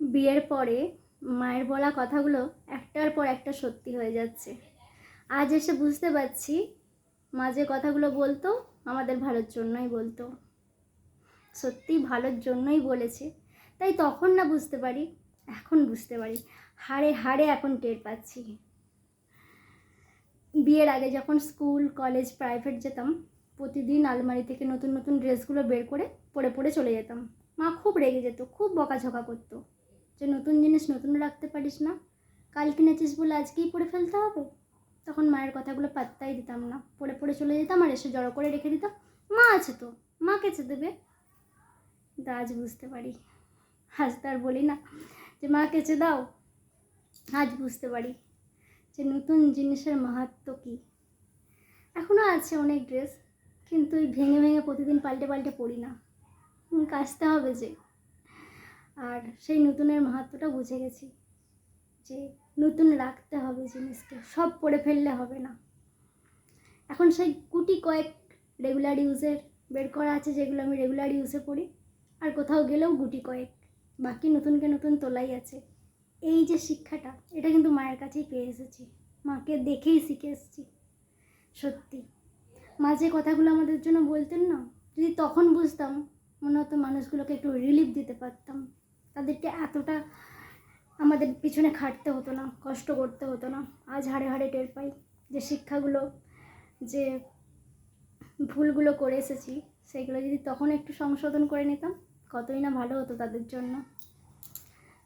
বিয়ের পরে মায়ের বলা কথাগুলো একটার পর একটা সত্যি হয়ে যাচ্ছে। আজ এসে বুঝতে পারছি মা যে কথাগুলো বলতো, আমাদের ভালোর জন্যই বলতো। সত্যি ভালোর জন্যই বলেছে। তাই তখন না বুঝতে পারি, এখন বুঝতে পারি। হাড়ে হাড়ে এখন টের পাচ্ছি। বিয়ের আগে যখন স্কুল, কলেজ, প্রাইভেট যেতাম, প্রতিদিন আলমারি থেকে নতুন নতুন ড্রেসগুলো বের করে পরে পরে চলে যেতাম। মা খুব রেগে যেত, খুব বকাঝকা করতো। যে নতুন জিনিস নতুন রাখতে পারিস না, কাল কিনেছিস বলে আজকেই পরে ফেলতে হবে? তখন মায়ের কথাগুলো পাত্তাই দিতাম না। পড়ে পড়ে চলে যেতাম আর এসে জড়ো করে রেখে দিতাম। মা আছে তো, মা কেচে দেবে। কিন্তু আজ বুঝতে পারি, আজ তো আর বলি না যে মা কেচে দাও। আজ বুঝতে পারি যে নতুন জিনিসের মাহাত্ম কী। এখনও আছে অনেক ড্রেস, কিন্তু ওই ভেঙে ভেঙে প্রতিদিন পাল্টে পাল্টে পড়ি না। কাচতে হবে যে। আর সেই নতুনের মাহাত্মটা বুঝে গেছি যে নতুন রাখতে হবে জিনিসকে, সব পরে ফেললে হবে না। এখন সেই কুটি কয়েক রেগুলার ইউজের বের করা আছে, যেগুলো আমি রেগুলার ইউজে পড়ি, আর কোথাও গেলেও গুটি কয়েক, বাকি নতুনকে নতুন তোলাই আছে। এই যে শিক্ষাটা, এটা কিন্তু মায়ের কাছেই পেয়ে এসেছি। মাকে দেখেই শিখে এসেছি, সত্যি। মা যে কথাগুলো আমাদের জন্য বলতেন না, যদি তখন বুঝতাম, মনে হতো মানুষগুলোকে একটু রিলিফ দিতে পারতাম। তাদেরকে এতটা আমাদের পিছনে খাটতে হতো না, কষ্ট করতে হতো না। আজ হাড়ে হাড়ে টের পাই যে শিক্ষাগুলো, যে ভুলগুলো করে এসেছি, সেগুলো যদি তখন একটু সংশোধন করে নিতাম, কতই না ভালো হতো তাদের জন্য।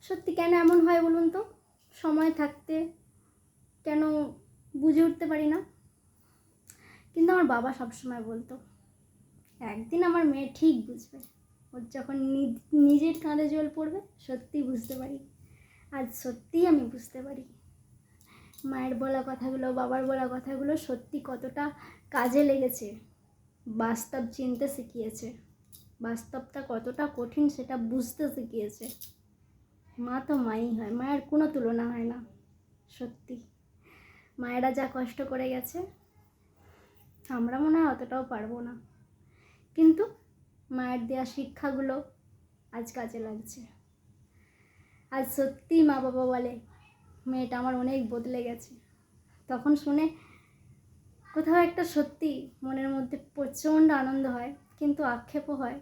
সত্যি কেন এমন হয় বলুন তো? সময় থাকতে কেন বুঝে উঠতে পারি না। কিন্তু আমার বাবা সবসময় বলতো, একদিন আমার মেয়ে ঠিক বুঝবে। ওর যখন নিজের কাঁধে জল পড়বে, সত্যি বুঝতে পারি। আজ সত্যিই আমি বুঝতে পারি। মায়ের বলা কথাগুলো, বাবার বলা কথাগুলো সত্যি কতটা কাজে লেগেছে, বাস্তব চিনতে শিখিয়েছে। বাস্তবটা কতটা কঠিন সেটা বুঝতে শিখিয়েছে। মা তো মাই হয়, মায়ের কোনো তুলনা হয় না, সত্যি। মায়েরা যা কষ্ট করে গেছে, আমরা মনে হয় অতটাও পারব না। কিন্তু মায়ের দেওয়া শিক্ষাগুলো আজ কাজে লাগছে। আজ সত্যি মা বাবা বলে, মেয়েটা আমার অনেক বদলে গেছে। তখন শুনে কোথাও একটা সত্যি মনের মধ্যে প্রচণ্ড আনন্দ হয়, কিন্তু আক্ষেপও হয়।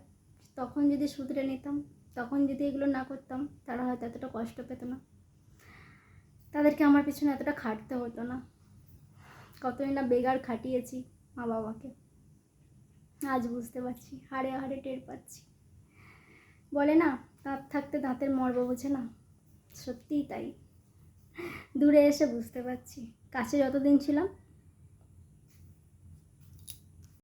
তখন যদি শুধরে নিতাম, তখন যদি এগুলো না করতাম, তারা হয়তো এতটা কষ্ট পেত না। তাদেরকে আমার পিছনে এতটা খাটতে হতো না। কতই না বেগার খাটিয়েছি মা বাবাকে। আজ বুঝতে পারছি, হাড়ে হাড়ে টের পাচ্ছি। বলে না, দাঁত থাকতে দাঁতের মর্ম বোঝে না। সত্যিই তাই। দূরে এসে বুঝতে পারছি। কাছে যতদিন ছিলাম